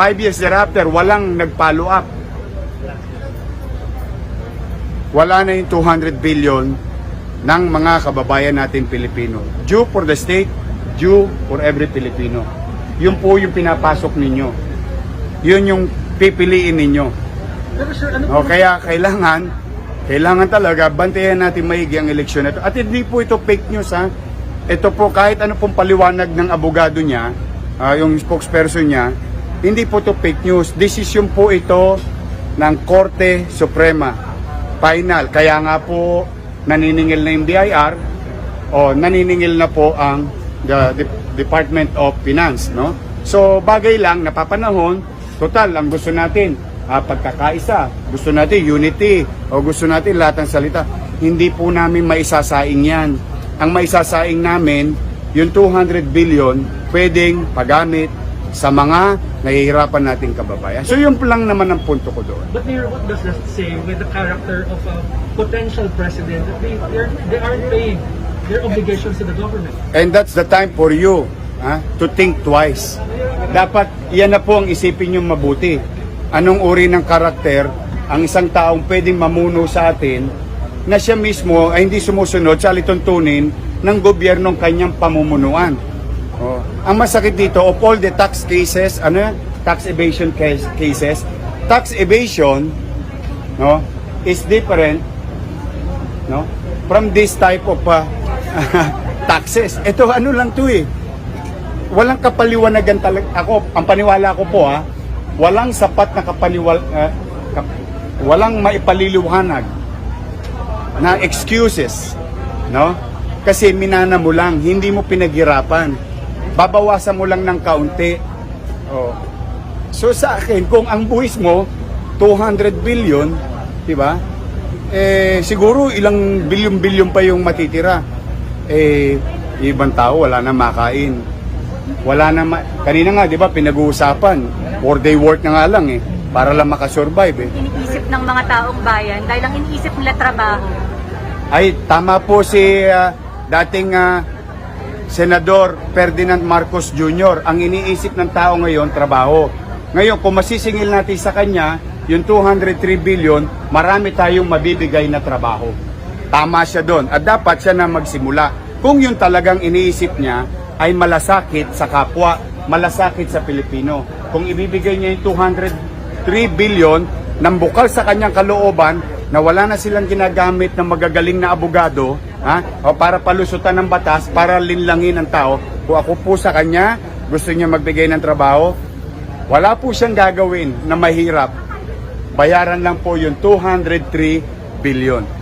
Five years thereafter, walang nag-follow up. Wala na yung 200 billion ng mga kababayan natin Pilipino. Due for the state, due for every Filipino. Yun po yung pinapasok ninyo. Yun yung pipiliin ninyo. Ano O, kaya kailangan, kailangan talaga bantayan natin maigi ang eleksyon na ito. At hindi po ito fake news ha. Ito po kahit ano pong paliwanag ng abogado niya, ah, yung spokesperson niya, hindi po ito fake news. Desisyon po ito ng Korte Suprema. Final. Kaya nga po naniningil na yung BIR o naniningil na po ang the De- Department of Finance, no? So bagay lang napapanahon, total ang gusto natin ah, pagkakaisa, gusto natin unity o gusto natin lahat ng salita. Hindi po namin maisasaing 'yan. Ang maisasaing namin yung 200 billion pwedeng pagamit sa mga nahihirapan nating kababayan. So yun lang naman ang punto ko doon. But Mayor, what does that say with the character of a potential president that they they're, they aren't paying their obligations to the government? And that's the time for you ha, to think twice. Dapat yan na po ang isipin nyo mabuti. Anong uri ng karakter ang isang taong pwedeng mamuno sa atin na siya mismo ay hindi sumusunod sa alituntunin ng gobyernong kanyang pamumunuan. Oh. Ang masakit dito, of all the tax cases, ano tax evasion case, cases, tax evasion no, is different no, from this type of uh, taxes. Ito ano lang to eh. Walang kapaliwanagan talaga. Ako, ang paniwala ko po ha, walang sapat na kapaliwal, uh, kap- walang maipaliliwanag na excuses, no? Kasi minana mo lang, hindi mo pinaghirapan. Babawasan mo lang ng kaunti. Oh. So sa akin, kung ang buwis mo 200 billion, 'di ba? Eh siguro ilang bilyon-bilyon pa yung matitira. Eh ibang tao wala na makain. Wala na ma- kanina nga 'di ba pinag-uusapan, four day work na nga lang eh para lang makasurvive eh. iniisip ng mga taong bayan dahil ang iniisip nila trabaho. Ay, tama po si ah, dating ah, Senador Ferdinand Marcos Jr. Ang iniisip ng tao ngayon, trabaho. Ngayon, kung masisingil natin sa kanya, yung 203 billion, marami tayong mabibigay na trabaho. Tama siya doon. At dapat siya na magsimula. Kung yun talagang iniisip niya, ay malasakit sa kapwa, malasakit sa Pilipino. Kung ibibigay niya yung 203 billion nang bukal sa kanyang kalooban na wala na silang ginagamit ng magagaling na abogado ha, o para palusutan ng batas, para linlangin ang tao. Kung ako po sa kanya, gusto niya magbigay ng trabaho, wala po siyang gagawin na mahirap. Bayaran lang po yung 203 billion.